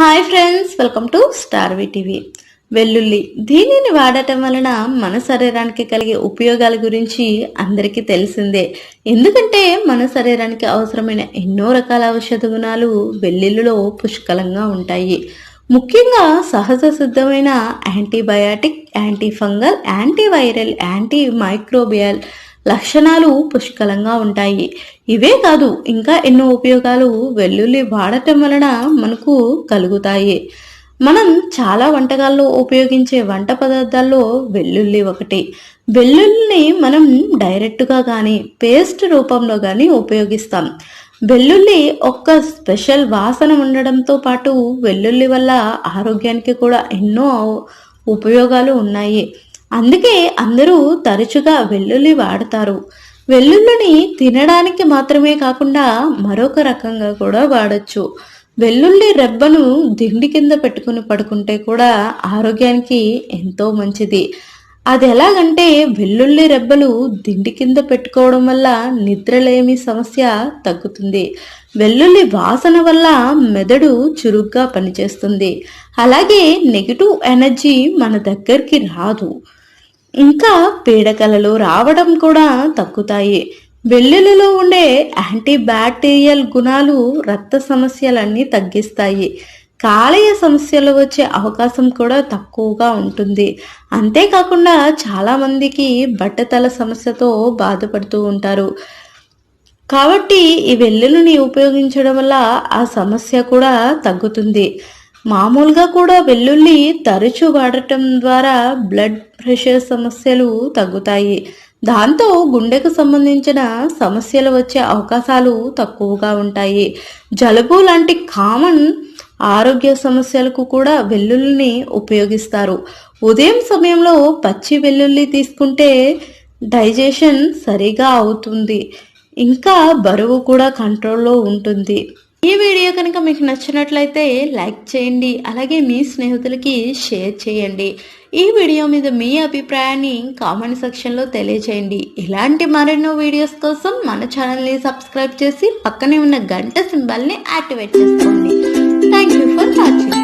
Hi friends welcome to Star TV వెల్లుల్లి. దీనిని వాడటం వలన మన శరీరానికి కలిగే ఉపయోగాల గురించి అందరికీ తెలిసిందే. ఎందుకంటే మన శరీరానికి అవసరమైన ఎన్నో రకాల ఔషధ గుణాలు వెల్లుల్లిలో పుష్కలంగా ఉంటాయి. ముఖ్యంగా సహజ సిద్ధమైన antibiotic anti fungal antiviral anti microbial లక్షణాలు పుష్కలంగా ఉంటాయి. ఇవే కాదు ఇంకా ఎన్నో ఉపయోగాలు వెల్లుల్లి వాడటం వలన మనకు కలుగుతాయి. మనం చాలా వంటకాల్లో ఉపయోగించే వంట పదార్థాల్లో వెల్లుల్లి ఒకటి. వెల్లుల్లిని మనం డైరెక్ట్గా కానీ పేస్ట్ రూపంలో కానీ ఉపయోగిస్తాం. వెల్లుల్లి ఒక్క స్పెషల్ వాసన ఉండడంతో పాటు వెల్లుల్లి వల్ల ఆరోగ్యానికి కూడా ఎన్నో ఉపయోగాలు ఉన్నాయి. అందుకే అందరూ తరచుగా వెల్లుల్లి వాడతారు. వెల్లుల్లిని తినడానికి మాత్రమే కాకుండా మరొక రకంగా కూడా వాడచ్చు. వెల్లుల్లి రెబ్బను దిండి కింద పెట్టుకుని పడుకుంటే కూడా ఆరోగ్యానికి ఎంతో మంచిది. అది ఎలాగంటే వెల్లుల్లి రెబ్బలు దిండి కింద పెట్టుకోవడం వల్ల నిద్రలేమి సమస్య తగ్గుతుంది. వెల్లుల్లి వాసన వల్ల మెదడు చురుగ్గా పనిచేస్తుంది. అలాగే నెగిటివ్ ఎనర్జీ మన దగ్గరికి రాదు. ఇంకా పీడకలలు రావడం కూడా తగ్గుతాయి. వెల్లుల్లిలో ఉండే యాంటీ బ్యాక్టీరియల్ గుణాలు రక్త సమస్యలన్నీ తగ్గిస్తాయి. కాలేయ సమస్యలు వచ్చే అవకాశం కూడా తక్కువగా ఉంటుంది. అంతేకాకుండా చాలామందికి బట్టతల సమస్యతో బాధపడుతూ ఉంటారు. కాబట్టి ఈ వెల్లుల్లిని ఉపయోగించడం వల్ల ఆ సమస్య కూడా తగ్గుతుంది. మామూలుగా కూడా వెల్లుల్లి తరచూ వాడటం ద్వారా బ్లడ్ ప్రెషర్ సమస్యలు తగ్గుతాయి. దాంతో గుండెకు సంబంధించిన సమస్యలు వచ్చే అవకాశాలు తక్కువగా ఉంటాయి. జలుబు లాంటి కామన్ ఆరోగ్య సమస్యలకు కూడా వెల్లుల్లిని ఉపయోగిస్తారు. ఉదయం సమయంలో పచ్చి వెల్లుల్లి తీసుకుంటే డైజెషన్ సరిగా అవుతుంది. ఇంకా బరువు కూడా కంట్రోల్లో ఉంటుంది. ఈ వీడియో కనుక మీకు నచ్చినట్లయితే లైక్ చేయండి అలాగే మీ స్నేహితులకి షేర్ చేయండి. ఈ వీడియో మీద మీ అభిప్రాయాన్ని కామెంట్ సెక్షన్లో తెలియచేయండి ఇలాంటి మరెన్నో వీడియోస్ కోసం మన ఛానల్ని సబ్స్క్రైబ్ చేసి పక్కనే ఉన్న గంట సింబల్ని యాక్టివేట్ చేసుకోండి. Thank you for watching